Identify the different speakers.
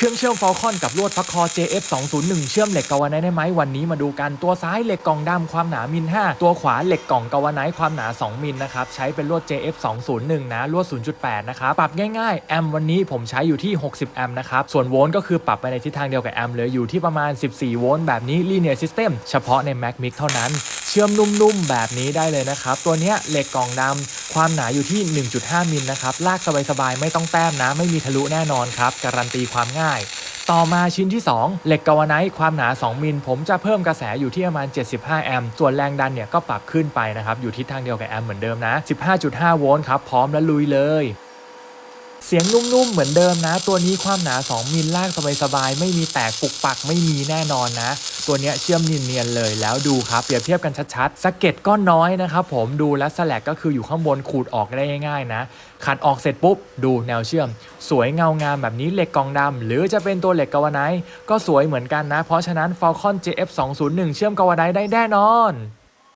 Speaker 1: เครื่องเชื่อมฟอลคอนกับลวดพักคอ JF 201เชื่อมเหล็กกาวไนท์ได้ไหมวันนี้มาดูกันตัวซ้ายเหล็กกล่องดำความหนามิล5ตัวขวาเหล็กกล่องกาวไนท์ความหนา 2 มิลนะครับใช้เป็นลวด JF 201นะลวด 0.8 นะครับปรับง่ายๆ แอมวันนี้ผมใช้อยู่ที่ 60 แอมนะครับส่วนโวลต์ก็คือปรับไปในทิศทางเดียวกับแอมเลยอยู่ที่ประมาณ 14 โวลต์แบบนี้ linear system เฉพาะใน Mac Mix เท่านั้น เชื่อมนุ่มๆแบบนี้ได้เลยนะครับ ตัวนี้เหล็กกล่องดำความหนาอยู่ที่ 1.5 มิลนะครับ ลากสบายๆ ไม่ต้องแต้มนะ ไม่มีทะลุแน่นอนครับ การันตีความง่าย ต่อมาชิ้นที่ 2 เหล็กกาวไนท์ความหนา 2 มิล ผมจะเพิ่มกระแสอยู่ที่ประมาณ 75 แอมป์ ส่วนแรงดันเนี่ยก็ปรับขึ้นไปนะครับ อยู่ทิศทางเดียวกับแอมป์เหมือนเดิมนะ 15.5 โวลต์ครับ พร้อมแล้วลุยเลย เสียงนุ่มๆเหมือนเดิมนะ ตัวนี้ความหนา 2 มิลลากสบายๆไม่มีแตกปุกปักไม่มีแน่นอนนะ ตัวนี้เชื่อมเนียนๆเลยแล้วดูครับเปรียบเทียบกันชัดๆสเก็ดก็น้อยนะครับผมดูและสแลกก็คืออยู่ข้างบนขูดออกได้ง่ายๆนะขัดออกเสร็จปุ๊บ ดูแนวเชื่อม สวยเงางามแบบนี้เหล็กกองดำหรือจะเป็นตัวเหล็กกาวไนก็สวยเหมือนกันนะ เพราะฉะนั้น Falcon JF 201เชื่อมกาวไนได้แน่นอน